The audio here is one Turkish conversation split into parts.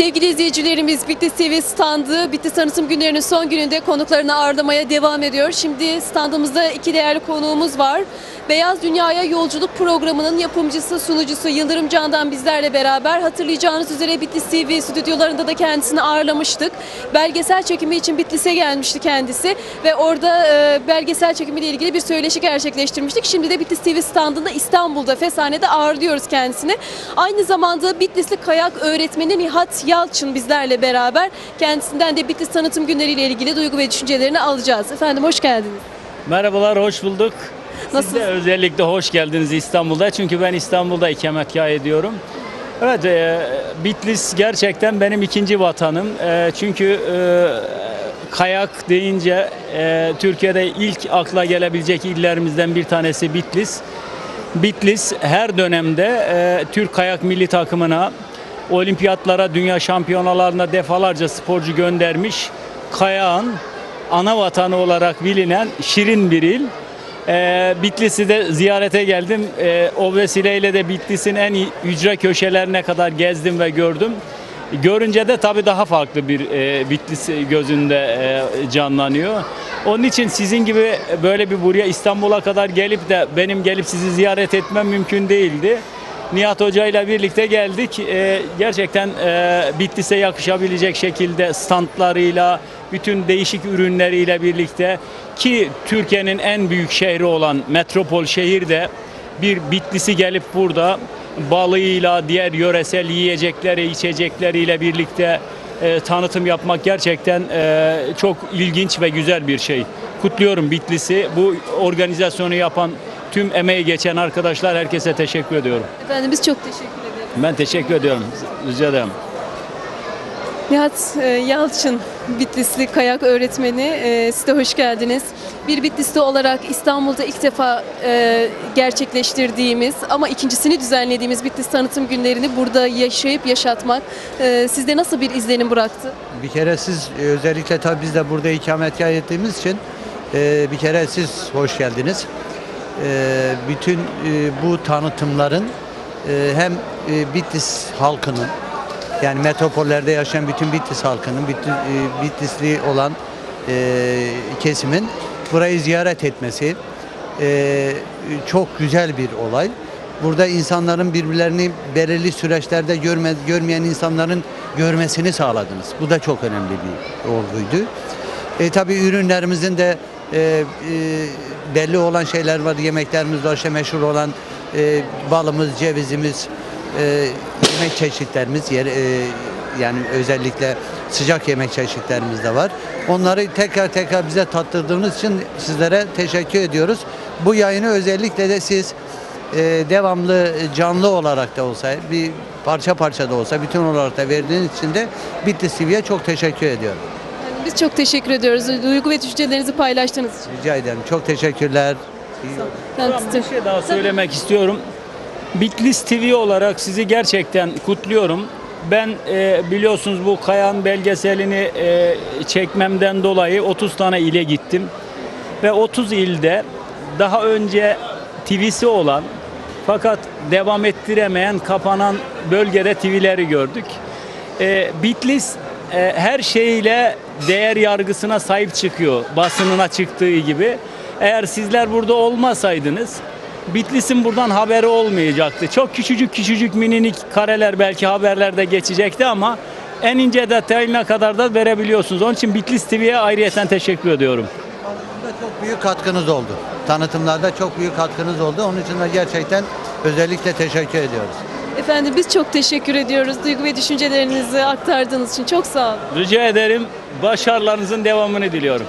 Sevgili izleyicilerimiz Bitlis TV standı Bitlis Tanıtım Günlerinin son gününde konuklarını ağırlamaya devam ediyor. Şimdi standımızda iki değerli konuğumuz var. Beyaz Dünya'ya Yolculuk programının yapımcısı, sunucusu Yıldırım Can'dan bizlerle beraber hatırlayacağınız üzere Bitlis TV stüdyolarında da kendisini ağırlamıştık. Belgesel çekimi için Bitlis'e gelmişti kendisi ve orada e, belgesel çekimiyle ilgili bir söyleşi gerçekleştirmiştik. Şimdi de Bitlis TV standında İstanbul'da Fesane'de ağırlıyoruz kendisini. Aynı zamanda Bitlisli kayak öğretmeni Nihat Yalçın bizlerle beraber kendisinden de Bitlis tanıtım günleriyle ilgili duygu ve düşüncelerini alacağız. Efendim hoş geldiniz. Merhabalar, hoş bulduk. Siz Nasılsınız? de özellikle hoş geldiniz İstanbul'da. Çünkü ben İstanbul'da ikametgah ediyorum. Evet, e, Bitlis gerçekten benim ikinci vatanım. E, çünkü e, kayak deyince e, Türkiye'de ilk akla gelebilecek illerimizden bir tanesi Bitlis. Bitlis her dönemde e, Türk kayak milli takımına olimpiyatlara, dünya şampiyonalarına defalarca sporcu göndermiş. Kayağın ana vatanı olarak bilinen şirin bir il. E, Bitlis'i de ziyarete geldim. E, o vesileyle de Bitlis'in en hücre köşelerine kadar gezdim ve gördüm. Görünce de tabii daha farklı bir e, Bitlis gözünde e, canlanıyor. Onun için sizin gibi böyle bir buraya İstanbul'a kadar gelip de benim gelip sizi ziyaret etmem mümkün değildi. Nihat Hoca ile birlikte geldik. E, gerçekten e, Bitlis'e yakışabilecek şekilde standlarıyla, bütün değişik ürünleriyle birlikte ki Türkiye'nin en büyük şehri olan metropol şehirde bir Bitlis'i gelip burada balığıyla, diğer yöresel yiyecekleri, içecekleriyle birlikte e, tanıtım yapmak gerçekten e, çok ilginç ve güzel bir şey. Kutluyorum Bitlis'i. Bu organizasyonu yapan tüm emeği geçen arkadaşlar herkese teşekkür ediyorum. Efendim biz çok teşekkür ederiz. Ben teşekkür ediyorum. Rica ederim. Nihat e, Yalçın, Bitlisli kayak öğretmeni. E, siz de hoş geldiniz. Bir Bitlisli olarak İstanbul'da ilk defa e, gerçekleştirdiğimiz ama ikincisini düzenlediğimiz Bitlis tanıtım günlerini burada yaşayıp yaşatmak e, sizde nasıl bir izlenim bıraktı? Bir kere siz e, özellikle tabii biz de burada ikametgah ettiğimiz için e, bir kere siz hoş geldiniz. E, bütün e, bu tanıtımların e, hem e, Bitlis halkının yani metropollerde yaşayan bütün Bitlis halkının, bütün e, Bitlisli olan kesimin burayı ziyaret etmesi çok güzel bir olay. Burada insanların birbirlerini belirli süreçlerde görme, görmeyen insanların görmesini sağladınız. Bu da çok önemli bir olguydu. E, tabii ürünlerimizin de e, e, belli olan şeyler var. Yemeklerimiz var. İşte meşhur olan e, balımız, cevizimiz, e, yemek çeşitlerimiz, yer, e, yani özellikle sıcak yemek çeşitlerimiz de var. Onları tekrar tekrar bize tattırdığınız için sizlere teşekkür ediyoruz. Bu yayını özellikle de siz e, devamlı canlı olarak da olsa, bir parça parça da olsa, bütün olarak da verdiğiniz için de Bitlis TV'ye çok teşekkür ediyorum. Biz çok teşekkür ediyoruz. Duygu ve düşüncelerinizi paylaştığınız için. Rica ederim. Çok teşekkürler. Size- bir şey daha söylemek istiyorum. Bitlis TV olarak sizi gerçekten kutluyorum. Ben e, biliyorsunuz bu Kayan belgeselini e, çekmemden dolayı 30 tane ile gittim. Ve 30 ilde daha önce TV'si olan fakat devam ettiremeyen kapanan bölgede TV'leri gördük. E, Bitlis e, her şeyiyle değer yargısına sahip çıkıyor. Basınına çıktığı gibi. Eğer sizler burada olmasaydınız Bitlis'in buradan haberi olmayacaktı. Çok küçücük küçücük mininik kareler belki haberlerde geçecekti ama en ince detayına kadar da verebiliyorsunuz. Onun için Bitlis TV'ye ayrıyeten teşekkür ediyorum. Tanıtımda çok büyük katkınız oldu. Tanıtımlarda çok büyük katkınız oldu. Onun için de gerçekten özellikle teşekkür ediyoruz. Efendim biz çok teşekkür ediyoruz. Duygu ve düşüncelerinizi aktardığınız için çok sağ olun. Rica ederim. Başarılarınızın devamını diliyorum.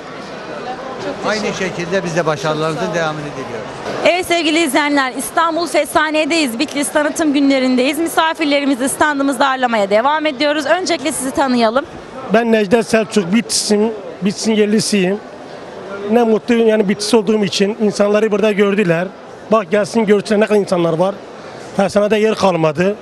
Aynı şekilde biz de başarılarınızın devamını diliyoruz. Evet sevgili izleyenler İstanbul Fesane'deyiz. Bitlis tanıtım günlerindeyiz. Misafirlerimizi standımızda ağırlamaya devam ediyoruz. Öncelikle sizi tanıyalım. Ben Necdet Selçuk, Bitlis'im, Bitlis'in yerlisiyim. Ne mutlu yani Bitlis olduğum için insanları burada gördüler. Bak gelsin görsünler ne kadar insanlar var. Fesana'da yer kalmadı.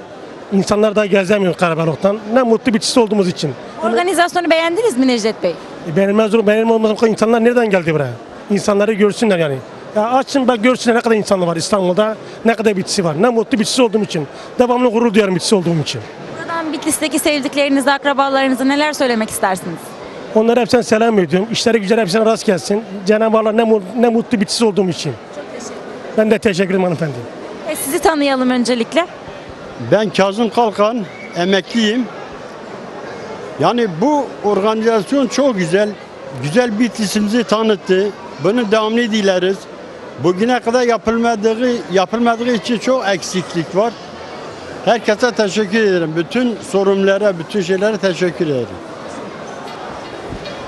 İnsanlar da gezemiyor karabalıktan. Ne mutlu Bitlis olduğumuz için. Organizasyonu beğendiniz mi Necdet Bey? E, Beğenilmez olur, beğenilmez olmaz. İnsanlar nereden geldi buraya? İnsanları görsünler yani. Ya açın bak görsünler ne kadar insanlar var İstanbul'da. Ne kadar Bitlis'i var. Ne mutlu Bitlis olduğum için. Devamlı gurur duyarım Bitlis olduğum için. Buradan Bitlis'teki sevdiklerinize, akrabalarınıza neler söylemek istersiniz? Onlara hepsine selam ediyorum. İşleri güzel hepsine rast gelsin. Cenab-ı Allah ne, mu- ne mutlu bitsiz olduğum için. Ben de teşekkür ederim hanımefendi. Sizi tanıyalım öncelikle. Ben Kazım Kalkan, emekliyim. Yani bu organizasyon çok güzel. Güzel Bitlis'imizi tanıttı. Bunu devamlı dileriz. Bugüne kadar yapılmadığı, yapılmadığı için çok eksiklik var. Herkese teşekkür ederim. Bütün sorumlulara, bütün şeylere teşekkür ederim.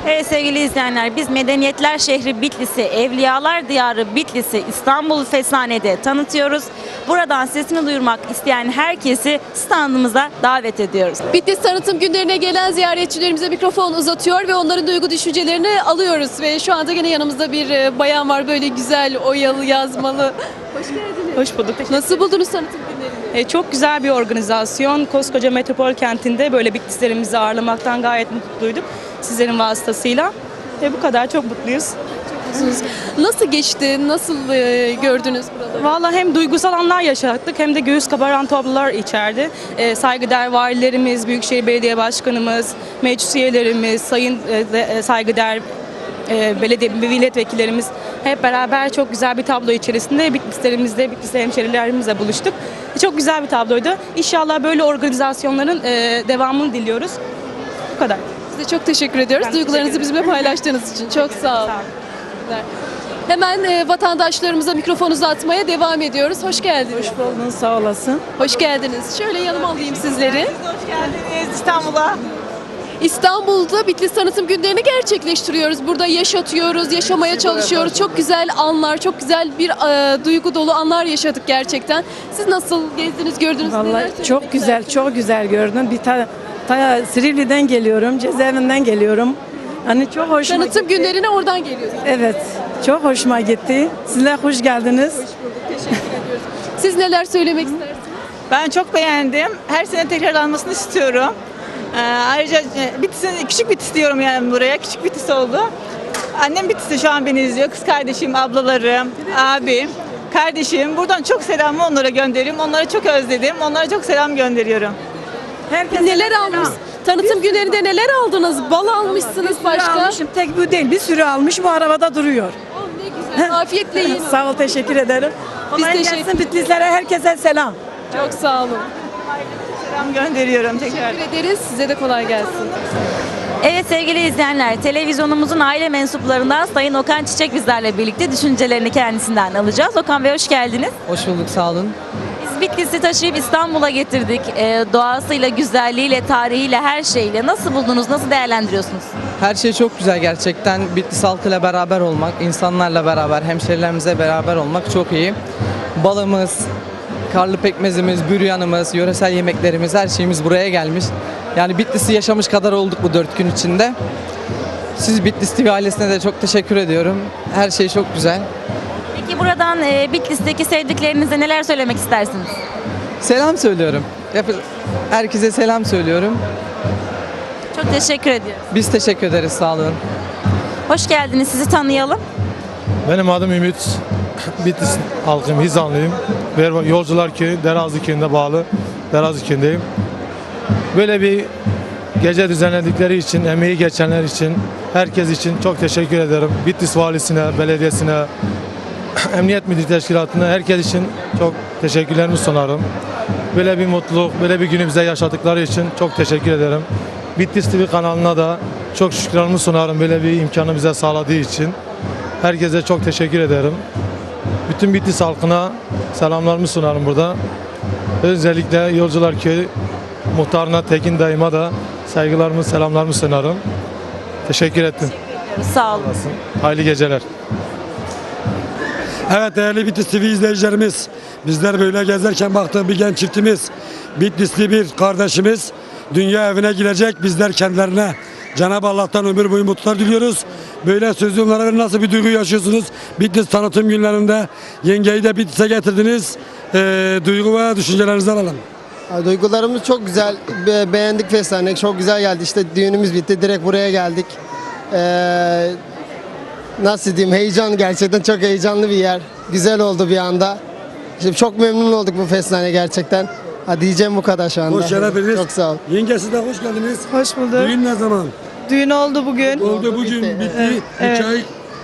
Evet sevgili izleyenler biz Medeniyetler Şehri Bitlis'i, Evliyalar Diyarı Bitlis'i İstanbul Fesane'de tanıtıyoruz. Buradan sesini duyurmak isteyen herkesi standımıza davet ediyoruz. Bitlis tanıtım günlerine gelen ziyaretçilerimize mikrofon uzatıyor ve onların duygu düşüncelerini alıyoruz. Ve şu anda gene yanımızda bir e, bayan var böyle güzel, oyalı, yazmalı. Hoş geldiniz. Hoş bulduk. Nasıl buldunuz tanıtım? E, çok güzel bir organizasyon. Koskoca metropol kentinde böyle Bitlislerimizi ağırlamaktan gayet mutluyduk. Sizlerin vasıtasıyla. Ve bu kadar çok mutluyuz. Nasıl geçti? Nasıl e, gördünüz buraları? Vallahi hem duygusal anlar yaşattık hem de göğüs kabaran tablolar içerdi. E, saygıdeğer valilerimiz, Büyükşehir Belediye Başkanımız, meclis üyelerimiz, sayın e, e, saygıdeğer e, belediye milletvekillerimiz hep beraber çok güzel bir tablo içerisinde Bitlislerimizle, Bitlis hemşerilerimizle buluştuk. Çok güzel bir tabloydu. İnşallah böyle organizasyonların e, devamını diliyoruz. Bu kadar. Size çok teşekkür ediyoruz. Ben Duygularınızı teşekkür bizimle paylaştığınız için. Çok sağ olun. Sağ olun. Hemen e, vatandaşlarımıza mikrofon uzatmaya devam ediyoruz. Hoş geldiniz. Hoş buldun, sağ olasın. Hoş geldiniz. Şöyle yanıma alayım sizleri. Hoş geldiniz İstanbul'a. İstanbul'da Bitlis tanıtım günlerini gerçekleştiriyoruz. Burada yaşatıyoruz, yaşamaya çalışıyoruz. Çok güzel anlar, çok güzel bir e, duygu dolu anlar yaşadık gerçekten. Siz nasıl gezdiniz, gördünüz? Vallahi çok güzel, istersiniz? çok güzel gördüm. Bir ta, ta Silivri'den geliyorum, cezaevinden geliyorum. Hani çok hoşuma Tanıtım gitti. günlerine oradan geliyorsunuz. Evet, çok hoşuma gitti. Sizler hoş geldiniz. Siz neler söylemek istersiniz? Ben çok beğendim. Her sene tekrarlanmasını istiyorum. Ee, ayrıca e, Bitlis'in, küçük Bitlis diyorum yani buraya. Küçük Bitlis oldu. Annem Bitlis'te şu an beni izliyor. Kız kardeşim, ablalarım, abim, kardeşim. Buradan çok selamı onlara gönderiyorum. Onları çok özledim. Onlara çok selam gönderiyorum. Herkese Neler almış? Tanıtım günlerinde neler aldınız? Bal almışsınız Bir sürü başka. almışım. Tek bu değil, bir sürü almış. Bu arabada duruyor. Oh, ne güzel. Afiyetle yiyin. Sağ ol, teşekkür ederim. Kolay teşekkür gelsin Bitlislere, herkese selam. Çok sağ olun. Selam gönderiyorum tekrar. Teşekkür ederiz. Size de kolay gelsin. Evet sevgili izleyenler, televizyonumuzun aile mensuplarından Sayın Okan Çiçek bizlerle birlikte düşüncelerini kendisinden alacağız. Okan Bey hoş geldiniz. Hoş bulduk sağ olun. Biz Bitlis'i taşıyıp İstanbul'a getirdik. Ee, doğasıyla, güzelliğiyle, tarihiyle, her şeyle. Nasıl buldunuz, nasıl değerlendiriyorsunuz? Her şey çok güzel gerçekten. Bitlis halkıyla beraber olmak, insanlarla beraber, hemşerilerimize beraber olmak çok iyi. Balımız, karlı pekmezimiz, büryanımız, yöresel yemeklerimiz, her şeyimiz buraya gelmiş. Yani Bitlis'i yaşamış kadar olduk bu dört gün içinde. Siz Bitlis TV ailesine de çok teşekkür ediyorum. Her şey çok güzel. Peki buradan e, Bitlis'teki sevdiklerinize neler söylemek istersiniz? Selam söylüyorum. Herkese selam söylüyorum. Çok teşekkür ediyoruz. Biz teşekkür ederiz sağ olun. Hoş geldiniz, sizi tanıyalım. Benim adım Ümit. Bitlis halkım, Hizanlıyım. Berba- Yolcular Köyü, Derazlı Köyü'nde bağlı. Derazlı Köyü'ndeyim. Böyle bir gece düzenledikleri için, emeği geçenler için, herkes için çok teşekkür ederim. Bitlis Valisi'ne, belediyesine, Emniyet Müdür Teşkilatı'na, herkes için çok teşekkürlerimi sunarım. Böyle bir mutluluk, böyle bir günü bize yaşadıkları için çok teşekkür ederim. Bitlis TV kanalına da çok şükranımı sunarım böyle bir imkanı bize sağladığı için. Herkese çok teşekkür ederim. Bütün Bitlis halkına selamlarımı sunarım burada. Özellikle Yolcular Köyü muhtarına Tekin dayıma da saygılarımı, selamlarımı sunarım. Teşekkür ettim. Sağ olun. Hayırlı geceler. Evet değerli Bitlis TV izleyicilerimiz, bizler böyle gezerken baktığım bir genç çiftimiz, Bitlisli bir kardeşimiz dünya evine girecek. Bizler kendilerine Cenab-ı Allah'tan ömür boyu mutluluklar diliyoruz. Böyle sözlü onlara nasıl bir duygu yaşıyorsunuz? Bitlis tanıtım günlerinde yengeyi de Bitlis'e getirdiniz. Ee, duygu ve düşüncelerinizi alalım. Duygularımız çok güzel. Be- beğendik fesane. Çok güzel geldi. İşte düğünümüz bitti. Direkt buraya geldik. Ee, nasıl diyeyim? Heyecan gerçekten çok heyecanlı bir yer. Güzel oldu bir anda. İşte çok memnun olduk bu fesane gerçekten. Ha, diyeceğim bu kadar şu anda. Hoş geldiniz. Çok sağ ol. Yengesi de hoş geldiniz. Hoş bulduk. Düğün ne zaman? Düğün oldu bugün. Oldu bugün bitti. bitti. Evet. Üç ay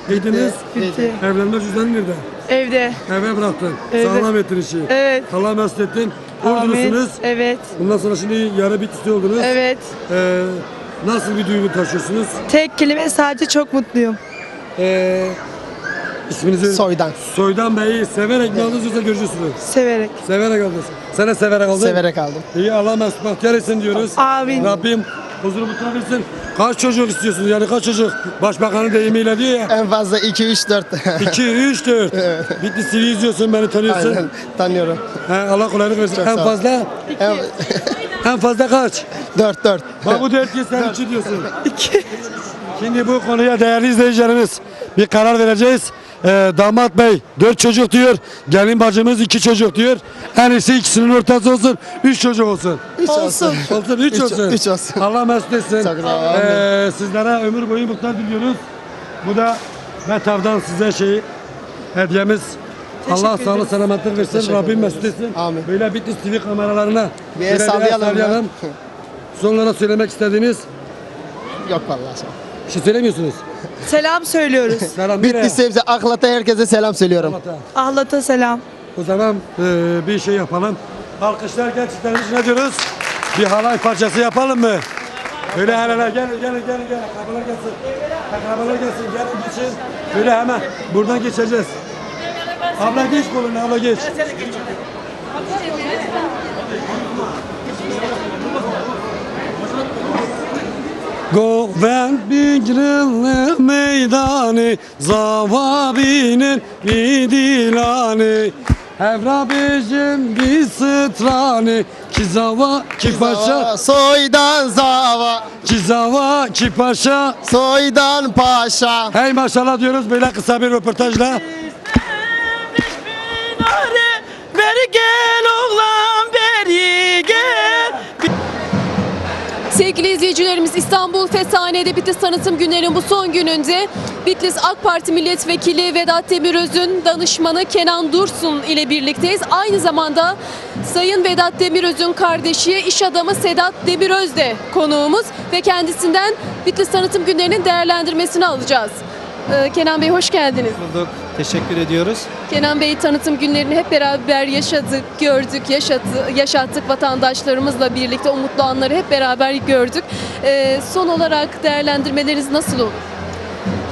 giydiniz. Bitti. Evlenme cüzdanı nerede? Evde. Eve bıraktın. Evet. Sağlam ettin işi. Evet. Allah mesut ettin. Evet. Bundan sonra şimdi yarı bitisi oldunuz. Evet. Ee, nasıl bir duygu taşıyorsunuz? Tek kelime sadece çok mutluyum. Ee, isminizi? Soydan. Soydan Bey'i severek mi aldınız yoksa görücüsünüz? Severek. Severek aldınız. Sen de severek aldın. Severek aldım. İyi Allah mesut bahtiyar etsin diyoruz. Amin. Rabbim huzuru versin. Kaç çocuk istiyorsunuz yani kaç çocuk? Başbakanın deyimiyle diyor ya. En fazla 2 3 4. 2, 3, 4. Bitlis TV izliyorsun beni tanıyorsun. Aynen tanıyorum. He, Allah kolaylık versin. Çok en sağ ol. fazla En... en fazla kaç? 4 4. Bak bu dört ki sen iki diyorsun. Şimdi bu konuya değerli izleyicilerimiz bir karar vereceğiz. Ee, damat bey dört çocuk diyor. Gelin bacımız iki çocuk diyor. En iyisi ikisinin ortası olsun. Üç çocuk olsun. 3 olsun. Olsun üç, Üç- olsun. üç olsun. Allah mesut etsin. Ee, sizlere ömür boyu mutluluk diliyoruz. Bu da Metav'dan size şey hediyemiz. Allah sağlık selametlik versin. Rabbim mesut etsin. Amin. Böyle Bitlis TV kameralarına Bir el sallayalım ya. Sonlara söylemek istediğiniz Yok vallahi. bir şey söylemiyorsunuz. Selam söylüyoruz. Selam nereye? Bitlis sebze aklata herkese selam söylüyorum. Ahlat'a selam. O zaman e, bir şey yapalım. Alkışlar gençler ne diyoruz? Bir halay parçası yapalım mı? Öyle hele hele gelin gelin gelin gelin. Akrabalar gelsin. Akrabalar gelsin gelin geçin. Böyle hemen buradan geçeceğiz. Abla geç kolunu abla geç. Goven bigrilli meydanı Zavabinin vidilani Evra bizim bir sıtrani Ki zava ki paşa Soydan zava. Ki zava ki paşa Soydan paşa. Hey maşallah diyoruz böyle kısa bir röportajla Beri gel oğlan beri gel. Sevgili izleyicilerimiz İstanbul Fesane'de Bitlis Tanıtım Günleri'nin bu son gününde Bitlis AK Parti Milletvekili Vedat Demiröz'ün danışmanı Kenan Dursun ile birlikteyiz. Aynı zamanda Sayın Vedat Demiröz'ün kardeşi iş adamı Sedat Demiröz de konuğumuz ve kendisinden Bitlis Tanıtım Günleri'nin değerlendirmesini alacağız. Ee, Kenan Bey hoş geldiniz. Bulduk. Teşekkür ediyoruz. Kenan Bey tanıtım günlerini hep beraber yaşadık, gördük, yaşattı, yaşattık vatandaşlarımızla birlikte o mutlu anları hep beraber gördük. Ee, son olarak değerlendirmeleriniz nasıl olur?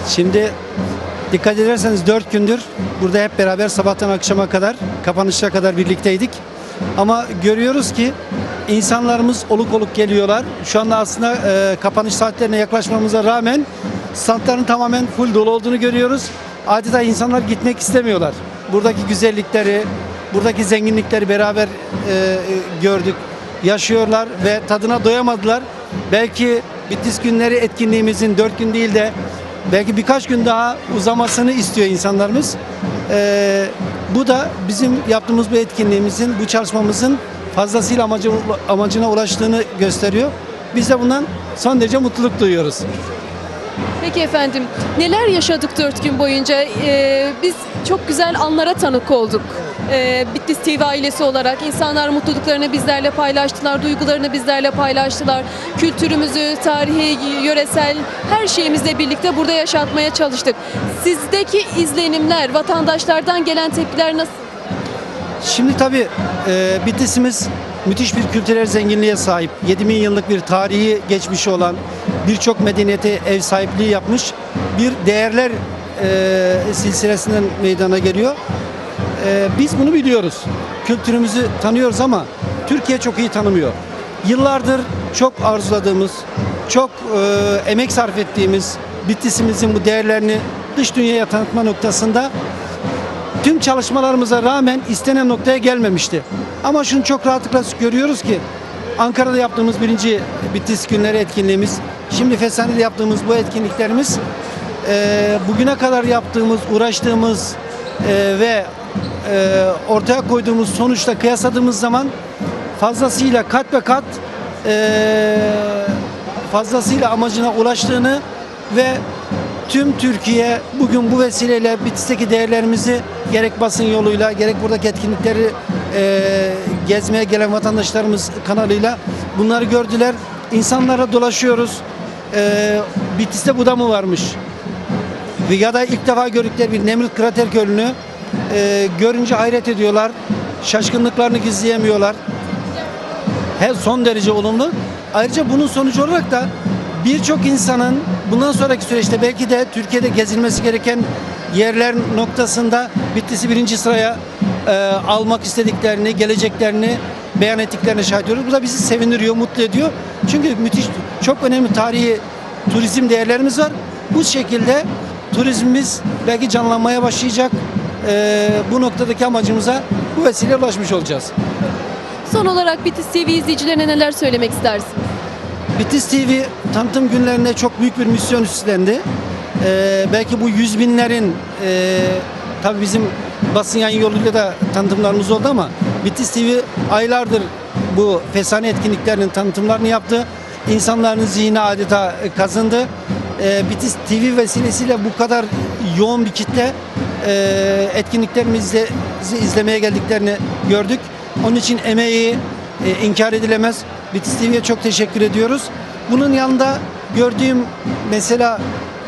Şimdi dikkat ederseniz 4 gündür burada hep beraber sabahtan akşama kadar kapanışa kadar birlikteydik. Ama görüyoruz ki insanlarımız oluk oluk geliyorlar. Şu anda aslında e, kapanış saatlerine yaklaşmamıza rağmen standların tamamen full dolu olduğunu görüyoruz. Adeta insanlar gitmek istemiyorlar. Buradaki güzellikleri, buradaki zenginlikleri beraber e, e, gördük, yaşıyorlar ve tadına doyamadılar. Belki Bitlis günleri etkinliğimizin 4 gün değil de belki birkaç gün daha uzamasını istiyor insanlarımız. Ee, bu da bizim yaptığımız bu etkinliğimizin, bu çalışmamızın fazlasıyla amacı, amacına ulaştığını gösteriyor. Biz de bundan son derece mutluluk duyuyoruz. Peki efendim, neler yaşadık dört gün boyunca? Ee, biz çok güzel anlara tanık olduk. Ee, Bitlis TV ailesi olarak insanlar mutluluklarını bizlerle paylaştılar, duygularını bizlerle paylaştılar. Kültürümüzü, tarihi, yöresel her şeyimizle birlikte burada yaşatmaya çalıştık. Sizdeki izlenimler, vatandaşlardan gelen tepkiler nasıl? Şimdi tabii e, Bitlis'imiz müthiş bir kültürel zenginliğe sahip. 7000 yıllık bir tarihi geçmişi olan, birçok medeniyete ev sahipliği yapmış bir değerler e, silsilesinden meydana geliyor. E, biz bunu biliyoruz. Kültürümüzü tanıyoruz ama Türkiye çok iyi tanımıyor. Yıllardır çok arzuladığımız, çok e, emek sarf ettiğimiz Bitlis'imizin bu değerlerini dış dünyaya tanıtma noktasında tüm çalışmalarımıza rağmen istenen noktaya gelmemişti. Ama şunu çok rahatlıkla görüyoruz ki Ankara'da yaptığımız birinci Bitlis günleri etkinliğimiz, şimdi Fesane'de yaptığımız bu etkinliklerimiz e, bugüne kadar yaptığımız, uğraştığımız e, ve e, ortaya koyduğumuz sonuçla kıyasladığımız zaman fazlasıyla kat ve kat e, fazlasıyla amacına ulaştığını ve tüm Türkiye bugün bu vesileyle Bitlis'teki değerlerimizi gerek basın yoluyla gerek buradaki etkinlikleri e, gezmeye gelen vatandaşlarımız kanalıyla bunları gördüler. İnsanlara dolaşıyoruz. E, Bitlis'te bu da mı varmış? Ya da ilk defa gördükleri bir Nemrut Krater Gölü'nü e, görünce hayret ediyorlar. Şaşkınlıklarını gizleyemiyorlar. Her son derece olumlu. Ayrıca bunun sonucu olarak da birçok insanın bundan sonraki süreçte belki de Türkiye'de gezilmesi gereken yerler noktasında Bitlis'i birinci sıraya e, almak istediklerini, geleceklerini beyan ettiklerini şahit ediyoruz. Bu da bizi sevindiriyor, mutlu ediyor. Çünkü müthiş, çok önemli tarihi turizm değerlerimiz var. Bu şekilde turizmimiz belki canlanmaya başlayacak. E, bu noktadaki amacımıza bu vesileyle ulaşmış olacağız. Son olarak Bitlis TV izleyicilerine neler söylemek istersin? Bitlis TV tanıtım günlerinde çok büyük bir misyon üstlendi. Ee, belki bu yüz binlerin e, tabii bizim basın yayın yoluyla da tanıtımlarımız oldu ama Bitlis TV aylardır bu fesane etkinliklerinin tanıtımlarını yaptı. İnsanların zihni adeta kazındı. Ee, Bitlis TV vesilesiyle bu kadar yoğun bir kitle e, etkinliklerimizi izlemeye geldiklerini gördük. Onun için emeği e, inkar edilemez. Bitlis TV'ye çok teşekkür ediyoruz. Bunun yanında gördüğüm mesela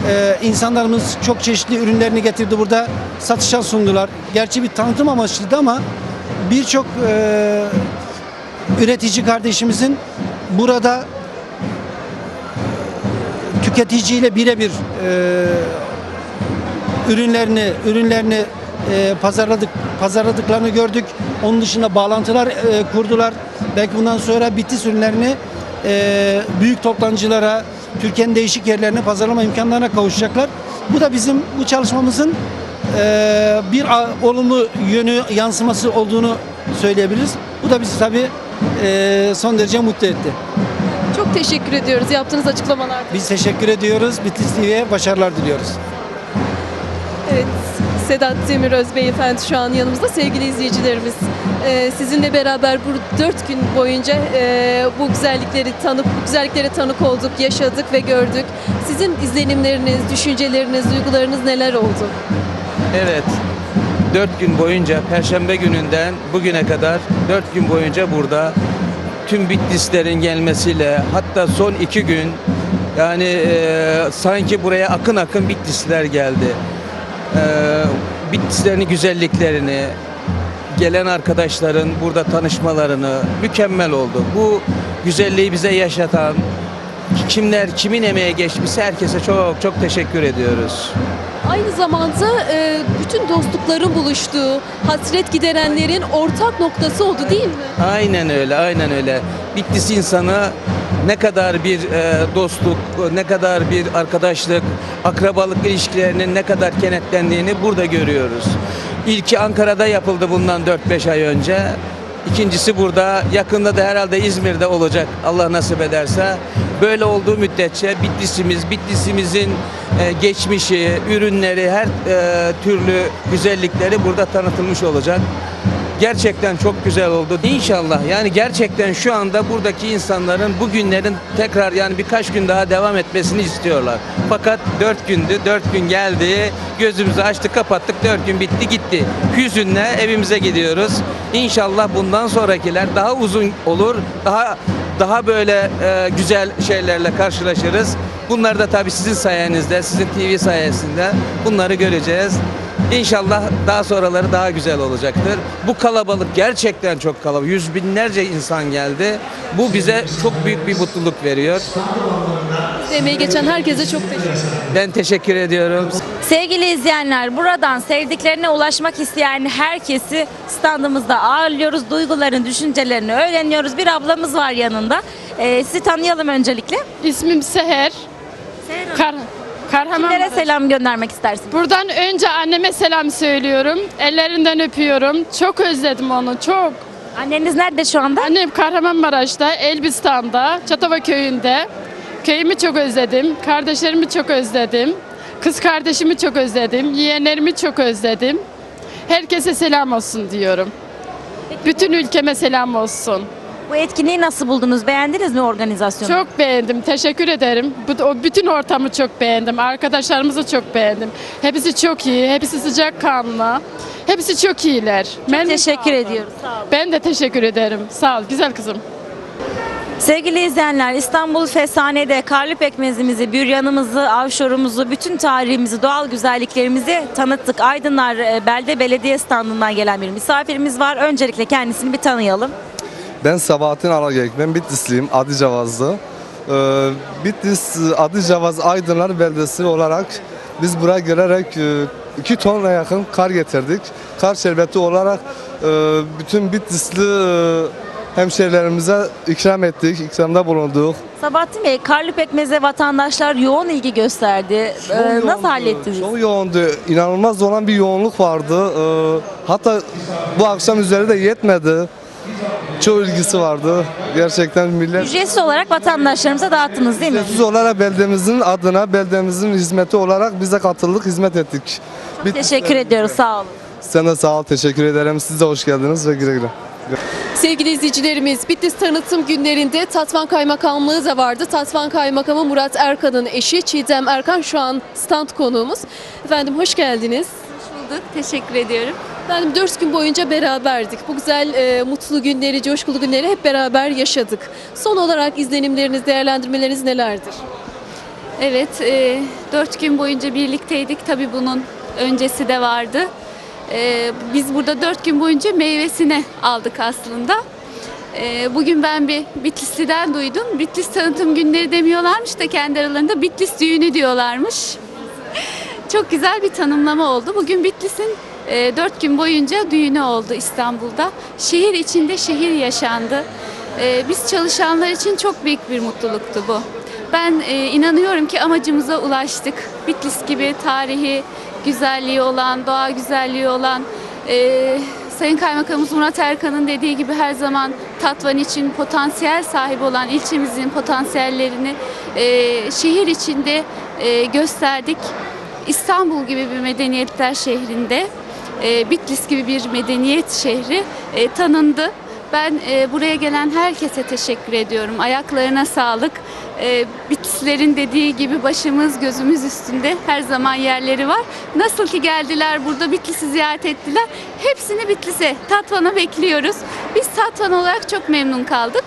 e, insanlarımız çok çeşitli ürünlerini getirdi burada satışa sundular. Gerçi bir tanıtım amaçlıydı ama birçok e, üretici kardeşimizin burada tüketiciyle birebir e, ürünlerini ürünlerini e, pazarladık pazarladıklarını gördük. Onun dışında bağlantılar e, kurdular. Belki bundan sonra Bitlis ürünlerini e, büyük toptancılara, Türkiye'nin değişik yerlerine pazarlama imkanlarına kavuşacaklar. Bu da bizim bu çalışmamızın e, bir olumlu yönü yansıması olduğunu söyleyebiliriz. Bu da bizi tabii e, son derece mutlu etti. Çok teşekkür ediyoruz yaptığınız açıklamalar. Biz teşekkür ediyoruz. Bitlis TV'ye başarılar diliyoruz. Evet, Sedat Demiröz Beyefendi şu an yanımızda sevgili izleyicilerimiz. Ee, sizinle beraber bu dört gün boyunca e, bu güzellikleri tanıp, bu güzelliklere tanık olduk, yaşadık ve gördük. Sizin izlenimleriniz, düşünceleriniz, duygularınız neler oldu? Evet. Dört gün boyunca Perşembe gününden bugüne kadar dört gün boyunca burada tüm Bitlislerin gelmesiyle hatta son iki gün yani e, sanki buraya akın akın Bitlisler geldi. E, Bitlislerin güzelliklerini, gelen arkadaşların burada tanışmalarını mükemmel oldu. Bu güzelliği bize yaşatan kimler kimin emeğe geçmişse herkese çok çok teşekkür ediyoruz. Aynı zamanda e, bütün dostlukların buluştuğu, hasret giderenlerin ortak noktası oldu değil mi? Aynen öyle, aynen öyle. Bitlis insanı ne kadar bir e, dostluk, ne kadar bir arkadaşlık, akrabalık ilişkilerinin ne kadar kenetlendiğini burada görüyoruz. İlki Ankara'da yapıldı bundan 4-5 ay önce. İkincisi burada, yakında da herhalde İzmir'de olacak Allah nasip ederse. Böyle olduğu müddetçe Bitlisimiz, Bitlisimizin e, geçmişi, ürünleri, her e, türlü güzellikleri burada tanıtılmış olacak. Gerçekten çok güzel oldu. İnşallah yani gerçekten şu anda buradaki insanların bu günlerin tekrar yani birkaç gün daha devam etmesini istiyorlar. Fakat dört gündü, dört gün geldi, gözümüzü açtık kapattık, dört gün bitti gitti. Hüzünle evimize gidiyoruz. İnşallah bundan sonrakiler daha uzun olur, daha daha böyle e, güzel şeylerle karşılaşırız. Bunları da tabii sizin sayenizde, sizin TV sayesinde bunları göreceğiz. İnşallah daha sonraları daha güzel olacaktır. Bu kalabalık gerçekten çok kalabalık. Yüz binlerce insan geldi. Bu bize çok büyük bir mutluluk veriyor. Emeği geçen herkese çok teşekkür ederim. Ben teşekkür ediyorum. Sevgili izleyenler buradan sevdiklerine ulaşmak isteyen herkesi standımızda ağırlıyoruz. Duygularını, düşüncelerini öğreniyoruz. Bir ablamız var yanında. Ee, sizi tanıyalım öncelikle. İsmim Seher. Kar Kahraman. Kimlere selam göndermek istersiniz? Buradan önce anneme selam söylüyorum. Ellerinden öpüyorum. Çok özledim onu, çok. Anneniz nerede şu anda? Annem Kahramanmaraş'ta, Elbistan'da, Çatova köyünde. Köyümü çok özledim. Kardeşlerimi çok özledim. Kız kardeşimi çok özledim. Yeğenlerimi çok özledim. Herkese selam olsun diyorum. Bütün ülkeme selam olsun. Bu etkinliği nasıl buldunuz? Beğendiniz mi organizasyonu? Çok beğendim. Teşekkür ederim. Bu, o bütün ortamı çok beğendim. Arkadaşlarımızı çok beğendim. Hepsi çok iyi. Hepsi sıcakkanlı. Hepsi çok iyiler. Memnun Teşekkür kaldım. ediyoruz. Sağ olun. Ben de teşekkür ederim. Sağ ol. Güzel kızım. Sevgili izleyenler İstanbul Fesane'de karlı pekmezimizi, büryanımızı, avşorumuzu, bütün tarihimizi, doğal güzelliklerimizi tanıttık. Aydınlar e, Belde Belediye standından gelen bir misafirimiz var. Öncelikle kendisini bir tanıyalım. Ben Sabahattin Alagek, ben Bitlisliyim, Adıcavazlı. Ee, Bitlis Adıcavaz Aydınlar Beldesi olarak biz buraya gelerek 2 tonla yakın kar getirdik. Kar şerbeti olarak e, bütün Bitlisli e, hemşehrilerimize ikram ettik, ikramda bulunduk. Sabahattin Bey, karlı pekmeze vatandaşlar yoğun ilgi gösterdi. Ee, Çok nasıl yoğundu, hallettiniz? Çok yoğundu. İnanılmaz olan bir yoğunluk vardı. Ee, hatta bu akşam üzeri de yetmedi. Çok ilgisi vardı. Gerçekten millet Ücretsiz olarak vatandaşlarımıza dağıttınız değil mi? Ücretsiz olarak beldemizin adına, beldemizin hizmeti olarak bize katıldık, hizmet ettik. Bir- Teşekkür ediyoruz. Sağ olun. Sen de sağ ol, teşekkür ederim. Siz de hoş geldiniz ve güle güle. Sevgili izleyicilerimiz, Bitlis tanıtım günlerinde Tatvan Kaymakamlığı da vardı. Tatvan Kaymakamı Murat Erkan'ın eşi Çiğdem Erkan şu an stand konuğumuz. Efendim hoş geldiniz. bulduk. Teşekkür ediyorum. Efendim 4 gün boyunca beraberdik. Bu güzel e, mutlu günleri, coşkulu günleri hep beraber yaşadık. Son olarak izlenimleriniz, değerlendirmeleriniz nelerdir? Evet, e, dört gün boyunca birlikteydik. Tabii bunun öncesi de vardı. E, biz burada dört gün boyunca meyvesini aldık aslında. E, bugün ben bir Bitlisli'den duydum. Bitlis tanıtım günleri demiyorlarmış da kendi aralarında Bitlis düğünü diyorlarmış. Çok güzel bir tanımlama oldu. Bugün Bitlis'in e, dört gün boyunca düğünü oldu İstanbul'da. Şehir içinde şehir yaşandı. E, biz çalışanlar için çok büyük bir mutluluktu bu. Ben e, inanıyorum ki amacımıza ulaştık. Bitlis gibi tarihi güzelliği olan, doğa güzelliği olan, e, Sayın Kaymakamımız Murat Erkan'ın dediği gibi her zaman Tatvan için potansiyel sahibi olan ilçemizin potansiyellerini e, şehir içinde e, gösterdik. İstanbul gibi bir medeniyetler şehrinde, e, Bitlis gibi bir medeniyet şehri e, tanındı. Ben e, buraya gelen herkese teşekkür ediyorum. Ayaklarına sağlık. E, Bitlislerin dediği gibi başımız gözümüz üstünde her zaman yerleri var. Nasıl ki geldiler burada Bitlis'i ziyaret ettiler. Hepsini Bitlis'e, Tatvan'a bekliyoruz. Biz Tatvan olarak çok memnun kaldık.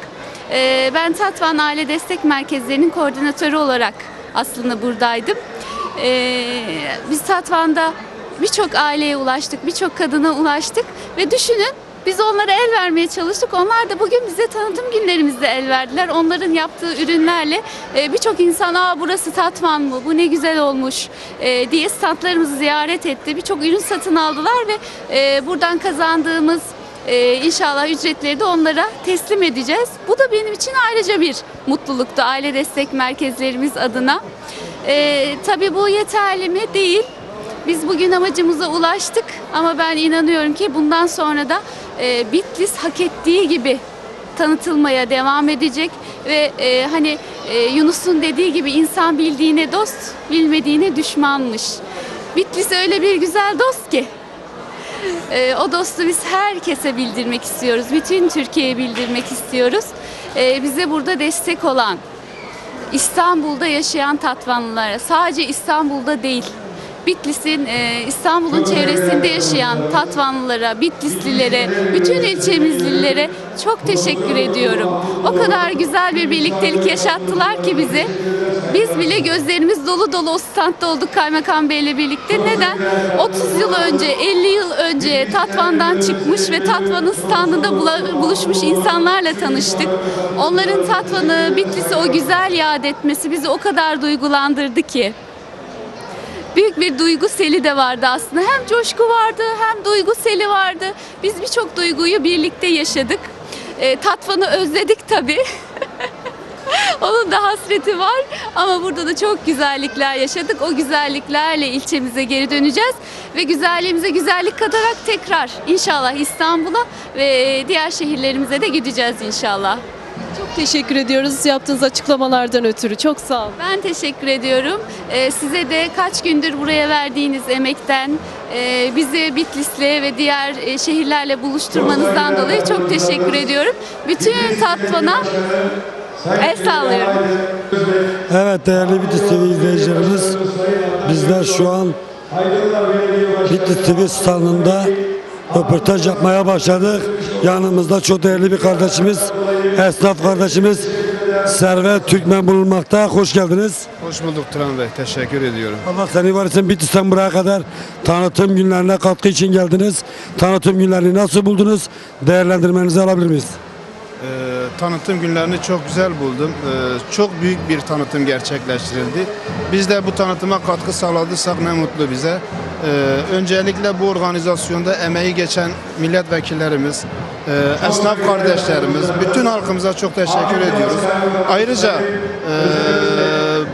E, ben Tatvan Aile Destek Merkezlerinin koordinatörü olarak aslında buradaydım. Ee, biz Tatvan'da birçok aileye ulaştık, birçok kadına ulaştık ve düşünün biz onlara el vermeye çalıştık. Onlar da bugün bize tanıtım günlerimizde el verdiler. Onların yaptığı ürünlerle e, birçok insan Aa, burası Tatvan mı, bu ne güzel olmuş e, diye standlarımızı ziyaret etti. Birçok ürün satın aldılar ve e, buradan kazandığımız e, inşallah ücretleri de onlara teslim edeceğiz. Bu da benim için ayrıca bir mutluluktu aile destek merkezlerimiz adına. Ee, tabii bu yeterli mi? Değil. Biz bugün amacımıza ulaştık ama ben inanıyorum ki bundan sonra da e, Bitlis hak ettiği gibi tanıtılmaya devam edecek ve e, hani e, Yunus'un dediği gibi insan bildiğine dost, bilmediğine düşmanmış. Bitlis öyle bir güzel dost ki. E, o dostu biz herkese bildirmek istiyoruz. Bütün Türkiye'ye bildirmek istiyoruz. E, bize burada destek olan, İstanbul'da yaşayan Tatvanlılara, sadece İstanbul'da değil, Bitlis'in, e, İstanbul'un çevresinde yaşayan Tatvanlılara, Bitlislilere, bütün ilçemizlilere çok teşekkür ediyorum. O kadar güzel bir birliktelik yaşattılar ki bizi. Biz bile gözlerimiz dolu dolu o standta olduk Kaymakam Bey'le birlikte. Neden? 30 yıl önce, 50 yıl önce Tatvan'dan çıkmış ve Tatvan'ın standında buluşmuş insanlarla tanıştık. Onların Tatvan'ı, Bitlis'i o güzel yad etmesi bizi o kadar duygulandırdı ki büyük bir duygu seli de vardı aslında. Hem coşku vardı hem duygu seli vardı. Biz birçok duyguyu birlikte yaşadık. E, Tatvan'ı özledik tabii. Onun da hasreti var ama burada da çok güzellikler yaşadık. O güzelliklerle ilçemize geri döneceğiz ve güzelliğimize güzellik katarak tekrar inşallah İstanbul'a ve diğer şehirlerimize de gideceğiz inşallah. Çok teşekkür ediyoruz yaptığınız açıklamalardan ötürü. Çok sağ olun. Ben teşekkür ediyorum. Ee, size de kaç gündür buraya verdiğiniz emekten, e, bizi Bitlis'le ve diğer e, şehirlerle buluşturmanızdan dolayı çok teşekkür ediyorum. Bütün Tatvan'a el sallıyorum. Evet değerli Bitlis TV izleyicilerimiz bizler şu an Bitlis TV standında röportaj yapmaya başladık. Yanımızda çok değerli bir kardeşimiz, esnaf kardeşimiz Servet Türkmen bulunmakta. Hoş geldiniz. Hoş bulduk Turan Bey. Teşekkür ediyorum. Allah seni var etsin Bitlis'ten buraya kadar tanıtım günlerine katkı için geldiniz. Tanıtım günlerini nasıl buldunuz? Değerlendirmenizi alabilir miyiz? Ee, tanıtım günlerini çok güzel buldum. Ee, çok büyük bir tanıtım gerçekleştirildi. Biz de bu tanıtıma katkı sağladıysak ne mutlu bize. Ee, öncelikle bu organizasyonda emeği geçen milletvekillerimiz, e, esnaf kardeşlerimiz, bütün halkımıza çok teşekkür ediyoruz. Ayrıca e,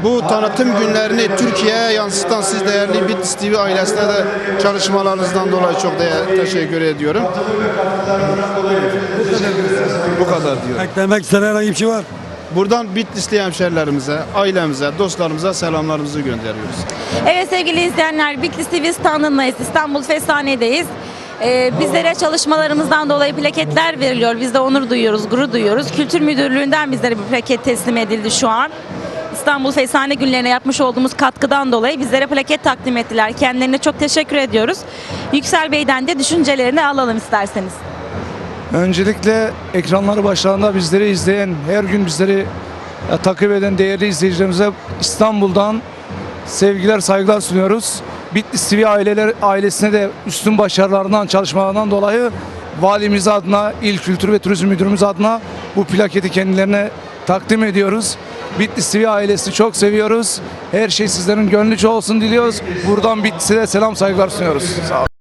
bu tanıtım günlerini Türkiye'ye yansıtan siz değerli Bitlis TV ailesine de çalışmalarınızdan dolayı çok teşekkür ediyorum. Bu kadar diyorum. Eklemek istenen herhangi bir şey var. Buradan Bitlisli hemşerilerimize, ailemize, dostlarımıza selamlarımızı gönderiyoruz. Evet sevgili izleyenler Bitlis TV standındayız. İstanbul Fesane'deyiz. Ee, bizlere çalışmalarımızdan dolayı plaketler veriliyor. Biz de onur duyuyoruz, gurur duyuyoruz. Kültür Müdürlüğü'nden bizlere bir plaket teslim edildi şu an. İstanbul Fesane günlerine yapmış olduğumuz katkıdan dolayı bizlere plaket takdim ettiler. Kendilerine çok teşekkür ediyoruz. Yüksel Bey'den de düşüncelerini alalım isterseniz. Öncelikle ekranları başlarında bizleri izleyen, her gün bizleri e, takip eden değerli izleyicilerimize İstanbul'dan sevgiler, saygılar sunuyoruz. Bitlis TV aileler, ailesine de üstün başarılarından, çalışmalarından dolayı valimiz adına, İl Kültür ve Turizm Müdürümüz adına bu plaketi kendilerine takdim ediyoruz. Bitlis TV ailesini çok seviyoruz. Her şey sizlerin gönlüce olsun diliyoruz. Buradan Bitlis'e de selam saygılar sunuyoruz. Sağ olun.